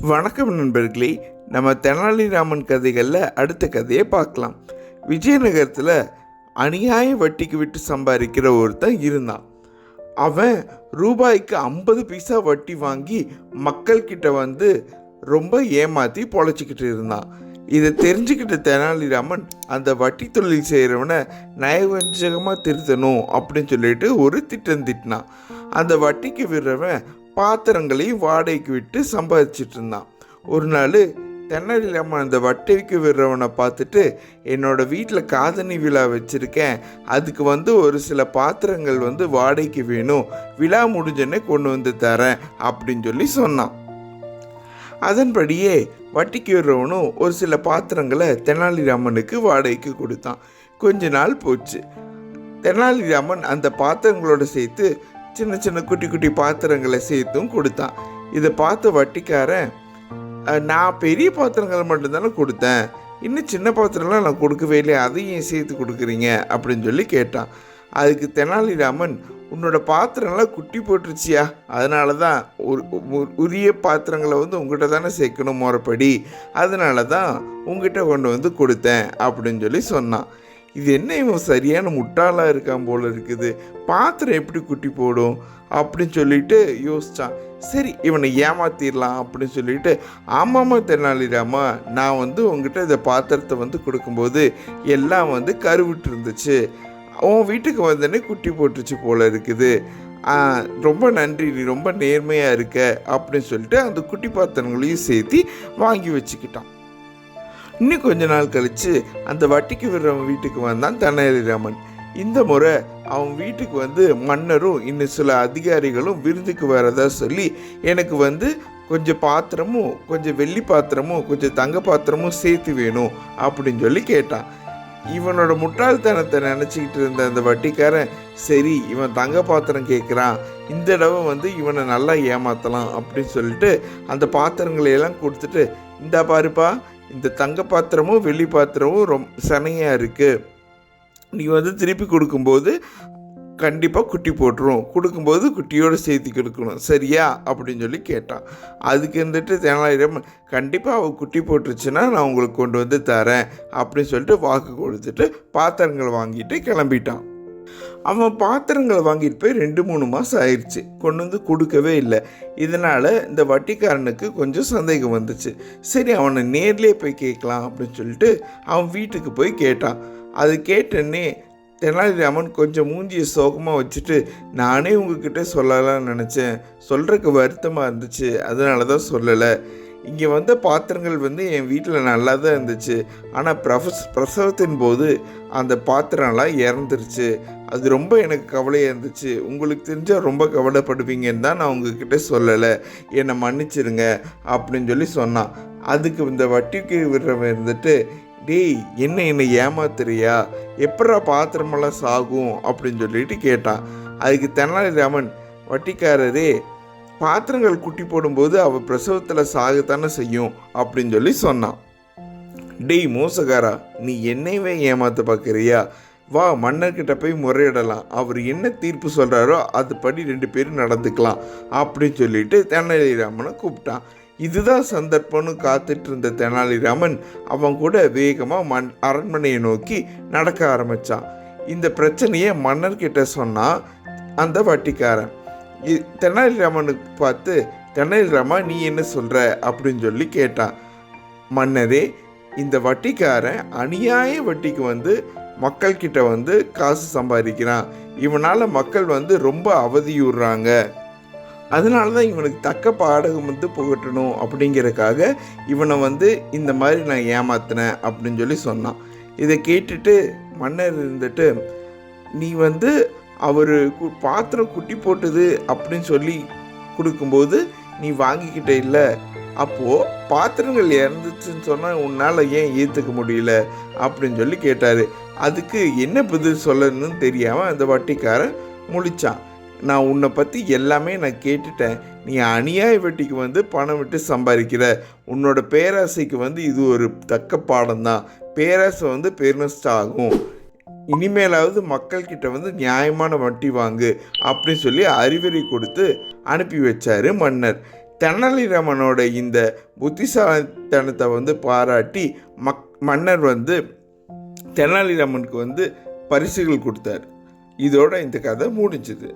வணக்கம் நண்பர்களே நம்ம தெனாலிராமன் கதைகளில் அடுத்த கதையை பார்க்கலாம். விஜயநகரத்தில் அநியாய வட்டிக்கு விட்டு சம்பாதிக்கிற ஒருத்தன் இருந்தான். அவன் ரூபாய்க்கு ஐம்பது பைசா வட்டி வாங்கி மக்கள்கிட்ட வந்து ரொம்ப ஏமாற்றி பொழைச்சிக்கிட்டு இருந்தான். இதை தெரிஞ்சுக்கிட்ட தெனாலிராமன் அந்த வட்டி தொழில் செய்கிறவனை நயவஞ்சகமாக திருத்தணும் அப்படின்னு சொல்லிட்டு ஒரு திட்டம் திட்டினான். அந்த வட்டிக்கு விடுறவன் பாத்திரங்களையும் வாடகைக்கு விட்டு சம்பாதிச்சிட்டு இருந்தான் ஒரு நாள் தென்னடிலாமன் அந்த வட்டைக்கு விடுறவனை பார்த்துட்டு என்னோட வீட்டில் காதணி விழா வச்சுருக்கேன். அதுக்கு வந்து ஒரு சில பாத்திரங்கள் வந்து வாடகைக்கு வேணும். விழா முடிஞ்சோடனே கொண்டு வந்து தரேன் அப்படின்னு சொல்லி சொன்னான். அதன்படியே வட்டிக்கு விடுறவனும் ஒரு சில பாத்திரங்களை தெனாலிராமனுக்கு வாடகைக்கு கொடுத்தான். கொஞ்ச நாள் போச்சு. தெனாலிராமன் அந்த பாத்திரங்களோடு சேர்த்து சின்ன சின்ன குட்டி குட்டி பாத்திரங்களை சேர்த்தும் கொடுத்தான் இதை பார்த்த வட்டிக்காரன் நான் பெரிய பாத்திரங்களை மட்டும்தானே கொடுத்தேன். இன்னும் சின்ன பாத்திரம்லாம் நான் கொடுக்கவே இல்லையா அதையும் சேர்த்து கொடுக்குறீங்க? அப்படின்னு சொல்லி கேட்டான். அதுக்கு தெனாலிராமன் உன்னோட பாத்திரம்லாம் குட்டி போட்டுருச்சியா? அதனால தான் ஒரு உரிய பாத்திரங்களை வந்து உங்ககிட்ட தானே சேர்க்கணும் முறைப்படி. அதனால தான் உங்ககிட்ட கொண்டு வந்து கொடுத்தேன். அப்படின்னு சொல்லி சொன்னான். இது என்ன இவன் சரியான முட்டாளாக இருக்கான் போல் இருக்குது? பாத்திரம் எப்படி குட்டி போடும்? அப்படின்னு சொல்லிட்டு யோசிச்சான். சரி இவனை ஏமாத்திடலாம் அப்படின்னு சொல்லிட்டு ஆமாம்மா தெனாலிராமா நான் வந்து உங்ககிட்ட இந்த பாத்திரத்தை வந்து கொடுக்கும்போது எல்லாம் வந்து கருவிட்டு இருந்துச்சு. உன் வீட்டுக்கு வந்தோடனே குட்டி போட்டுச்சு போல் இருக்குது. ரொம்ப நன்றி நீ ரொம்ப நேர்மையாக இருக்க அப்படின்னு சொல்லிட்டு அந்த குட்டி பாத்திரங்களையும் சேர்த்து வாங்கி வச்சுக்கிட்டான். இன்னும் கொஞ்ச நாள் கழித்து அந்த வட்டிக்கு விடுறவன் வீட்டுக்கு வந்தான் தெனாலிராமன் இந்த முறை அவன் வீட்டுக்கு வந்து மன்னரும் இன்னும் சில அதிகாரிகளும் விருந்துக்கு வரதா சொல்லி எனக்கு வந்து கொஞ்சம் பாத்திரமும் கொஞ்சம் வெள்ளி பாத்திரமும் கொஞ்சம் தங்க பாத்திரமும் சேர்த்து வேணும் அப்படின்னு சொல்லி கேட்டான். இவனோட முட்டாள்தனத்தை நினச்சிக்கிட்டு இருந்த அந்த வட்டிக்காரன் சரி இவன் தங்க பாத்திரம் கேட்குறான் இந்த தடவை வந்து இவனை நல்லா ஏமாற்றலாம் அப்படின்னு சொல்லிட்டு அந்த பாத்திரங்களையெல்லாம் கொடுத்துட்டு இந்த பாருப்பா இந்த தங்க பாத்திரமும் வெள்ளி பாத்திரமும் ரொம்ப சனையாக இருக்குது நீ வந்து திருப்பி கொடுக்கும்போது கண்டிப்பாக குட்டி போட்டுரும். கொடுக்கும்போது குட்டியோடு சேர்த்து கொடுக்கணும். சரியா? அப்படின்னு சொல்லி கேட்டான். அதுக்கு இருந்துட்டு தெனாலிராமன் கண்டிப்பாக அவள் குட்டி போட்டுருச்சுன்னா நான் உங்களுக்கு கொண்டு வந்து தரேன். அப்படின்னு சொல்லிட்டு வாக்கு கொடுத்துட்டு பாத்திரங்கள் வாங்கிட்டு கிளம்பிட்டான். அவன் பாத்திரங்களை வாங்கிட்டு போய் ரெண்டு மூணு மாதம் ஆயிடுச்சு கொண்டு வந்து கொடுக்கவே இல்லை. இதனால் இந்த வட்டிக்காரனுக்கு கொஞ்சம் சந்தேகம் வந்துச்சு. சரி அவனை நேர்லேயே போய் கேட்கலாம் அப்படின்னு சொல்லிட்டு அவன் வீட்டுக்கு போய் கேட்டான். அது கேட்டோன்னே தெனாலிராமன் கொஞ்சம் மூஞ்சியை சோகமாக வச்சுட்டு நானே உங்ககிட்ட சொல்லலாம்னு நினச்சேன். சொல்கிறதுக்கு வருத்தமாக இருந்துச்சு. அதனால தான் சொல்லலை. இங்கே வந்த பாத்திரங்கள் வந்து என் வீட்டில் நல்லா தான் இருந்துச்சு. ஆனால் பிரஃபஸ் பிரசவத்தின் போது அந்த பாத்திரம்லாம் இறந்துருச்சு. அது ரொம்ப எனக்கு கவலையாக இருந்துச்சு. உங்களுக்கு தெரிஞ்சால் ரொம்ப கவலைப்படுவீங்கன்னு தான் நான் உங்ககிட்ட சொல்லலை. என்னை மன்னிச்சிருங்க அப்படின்னு சொல்லி சொன்னான். அதுக்கு இந்த வட்டிக்கு விடுறவன் இருந்துட்டு டேய் என்ன என்னை ஏமாத்துறியா? எப்படா பாத்திரமெல்லாம் சாகும்? அப்படின்னு சொல்லிட்டு கேட்டான். அதுக்கு தெனாலிராமன் வட்டிக்காரரே பாத்திரங்கள் குட்டி போடும்போது அவள் பிரசவத்தில் சாகத்தானே செய்யும் அப்படின்னு சொல்லி சொன்னான். டேய் மோசகாரா நீ என்னையவே ஏமாத்த பார்க்குறியா வா மன்னர்கிட்ட போய் முறையிடலாம். அவர் என்ன தீர்ப்பு சொல்கிறாரோ அதுபடி ரெண்டு பேரும் நடந்துக்கலாம் அப்படின்னு சொல்லிட்டு தெனாலிராமனை கூப்பிட்டான். இதுதான் சந்தர்ப்பம்னு காத்துட்டு இருந்த தெனாலிராமன் அவன் கூட வேகமாக மண் அரண்மனையை நோக்கி நடக்க ஆரம்பித்தான் இந்த பிரச்சனையை மன்னர்கிட்ட சொன்னால் அந்த வட்டிக்காரன். தெனாலிராமனுக்கு பார்த்து தெனாலிராமா நீ என்ன சொல்கிற அப்படின்னு சொல்லி கேட்டான். மன்னரே இந்த வட்டிக்காரன் அநியாய வட்டிக்கு வந்து மக்கள்கிட்ட வந்து காசு சம்பாதிக்கிறான். இவனால் மக்கள் வந்து ரொம்ப அவதியுறாங்க. அதனால தான் இவனுக்கு தக்க பாடகம் வந்து புகட்டணும் அப்படிங்கிறக்காக இவனை வந்து இந்த மாதிரி நான் ஏமாத்தினேன் அப்படின்னு சொல்லி சொன்னான். இதை கேட்டுட்டு மன்னர் இருந்துட்டு நீ வந்து அவர் பாத்திரம் குட்டி போட்டது அப்படின்னு சொல்லி கொடுக்கும்போது நீ வாங்கிக்கிட்ட இல்லை. அப்போது பாத்திரங்கள் இறந்துச்சுன்னு சொன்னால் உன்னால் ஏன் ஏற்றுக்க முடியல? அப்படின்னு சொல்லி கேட்டார். அதுக்கு என்ன பதில் சொல்லணும்னு தெரியாமல் அந்த வட்டிக்காரன் முழிச்சான். நான் உன்னை பற்றி எல்லாமே நான் கேட்டுட்டேன். நீ அநியாய வெட்டிக்கு வந்து பணம் விட்டு சம்பாதிக்கிற. உன்னோட பேராசைக்கு வந்து இது ஒரு தக்க பாடம் தான் பேராசை வந்து பெருநஷ்டம் ஆகும். இனிமேலாவது மக்கள்கிட்ட வந்து நியாயமான வட்டி வாங்கு அப்படின்னு சொல்லி அறிவுரை கொடுத்து அனுப்பி வச்சாரு மன்னர். தெனாலிராமனோட இந்த புத்திசாலித்தனத்தை வந்து பாராட்டி மக் மன்னர் வந்து தெனாலிராமனுக்கு வந்து பரிசுகள் கொடுத்தார். இதோட இந்த கதை முடிஞ்சுது.